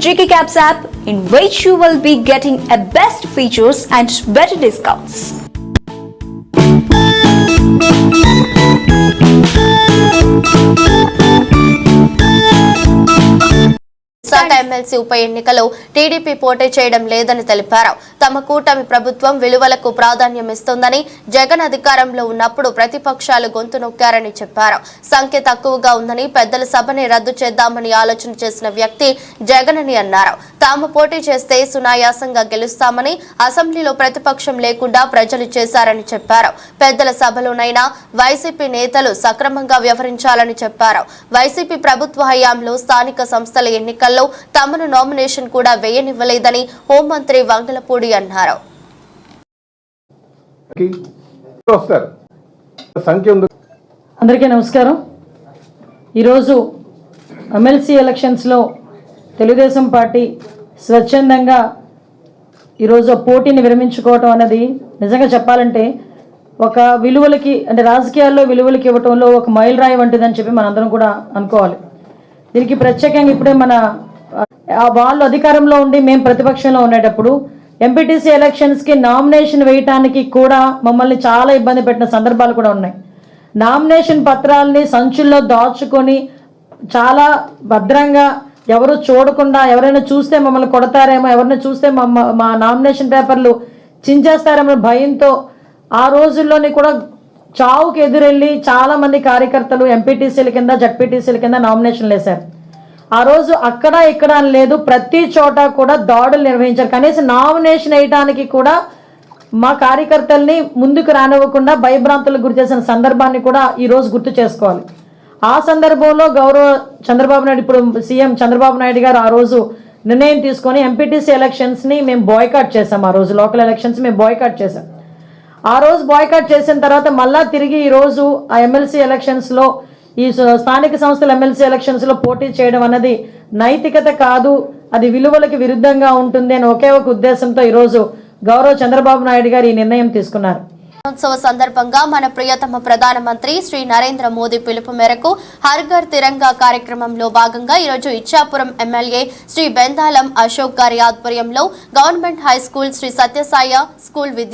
the Caps app in which you will be getting a best features and better discounts. Visakha MLC ఉప ఎన్నికలో TDP పోటీ చేయడం లేదని తెలిపారు. తమ కూటమి ప్రభుత్వం విలువలకు ప్రాధాన్యం ఇస్తుందని జగన్ అధికారంలో ఉన్నప్పుడు ప్రతిపక్షాలు గొంతు నొక్కారని చెప్పారు. సంఖ్య తక్కువగా ఉందని పెద్దల సభని రద్దు చేద్దామని ఆలోచన చేసిన వ్యక్తి జగన్ అని అన్నారు. తాము పోటీ చేస్తే సునాయాసంగా గెలుస్తామని అసెంబ్లీలో ప్రతిపక్షం లేకుండా ప్రజలు చేశారని చెప్పారు. పెద్దల సభలోనైనా వైసీపీ నేతలు సక్రమంగా వ్యవహరించాలని చెప్పారు. వైసీపీ ప్రభుత్వ హయాంలో స్థానిక సంస్థల ఎన్నికల్లో తమను నామినేషన్ కూడా వేయనివ్వలేదని హోంమంత్రి వంగలపూడి అన్నారు. అందరికీ నమస్కారం. ఈరోజు ఎమ్మెల్సీ ఎలక్షన్స్లో తెలుగుదేశం పార్టీ స్వచ్ఛందంగా ఈరోజు పోటీని విరమించుకోవటం అనేది నిజంగా చెప్పాలంటే ఒక విలువలకి అంటే రాజకీయాల్లో విలువలకి ఇవ్వటంలో ఒక మైలురాయి వంటిదని చెప్పి మనందరం కూడా అనుకోవాలి. దీనికి ప్రత్యేకంగా ఇప్పుడే మన వాళ్ళు అధికారంలో ఉండి మేము ప్రతిపక్షంలో ఉండేటప్పుడు ఎంపీటీసీ ఎలక్షన్స్కి నామినేషన్ వేయటానికి కూడా మమ్మల్ని చాలా ఇబ్బంది పెట్టిన సందర్భాలు కూడా ఉన్నాయి. నామినేషన్ పత్రాలని సంచుల్లో దాచుకొని చాలా భద్రంగా ఎవరు చూడకుండా ఎవరైనా చూస్తే మమ్మల్ని కొడతారేమో ఎవరైనా చూస్తే మమ్మ మా నామినేషన్ పేపర్లు చించేస్తారేమో భయంతో ఆ రోజుల్లోని కూడా చావుకి ఎదురెళ్ళి చాలా మంది కార్యకర్తలు ఎంపీటీసీల కింద జడ్పీటీసీల కింద నామినేషన్లు వేశారు. ఆ రోజు అక్కడ ఇక్కడ అని లేదు. ప్రతి చోట కూడా దాడులు నిర్వహించారు. కనీసం నామినేషన్ వేయడానికి కూడా మా కార్యకర్తల్ని ముందుకు రానివ్వకుండా భయభ్రాంతులకు గురి చేసిన సందర్భాన్ని కూడా ఈరోజు గుర్తు చేసుకోవాలి. ఆ సందర్భంలో గౌరవ చంద్రబాబు నాయుడు ఇప్పుడు సీఎం చంద్రబాబు నాయుడు గారు ఆ రోజు నిర్ణయం తీసుకొని ఎంపీటీసీ ఎలక్షన్స్ని మేము బాయ్కాట్ చేసాం ఆ రోజు లోకల్ ఎలక్షన్స్ మేము బాయ్కాట్ చేసాం ఆ రోజు బాయ్కాట్ చేసిన తర్వాత మళ్ళా తిరిగి ఈరోజు ఆ ఎమ్మెల్సీ ఎలక్షన్స్లో ఈ స్థానిక సంస్థల ఎమ్మెల్సీ ఎలక్షన్స్లో పోటీ చేయడం అన్నది నైతికత కాదు అది విలువలకు విరుద్ధంగా ఉంటుంది అని ఒకే ఒక ఉద్దేశంతో ఈరోజు గౌరవ చంద్రబాబు నాయుడు గారు ఈ నిర్ణయం తీసుకున్నారు. ఉత్సవ సందర్భంగా మన ప్రియతమ ప్రధానమంత్రి శ్రీ నరేంద్ర మోదీ పిలుపు మేరకు హర్ఘర్ తిరంగా కార్యక్రమంలో భాగంగా ఈరోజు ఇచ్చాపురం ఎమ్మెల్యే శ్రీ బెందాలం అశోక్ గారి ఆధ్వర్యంలో government high school Shri Sathyasai school విద్య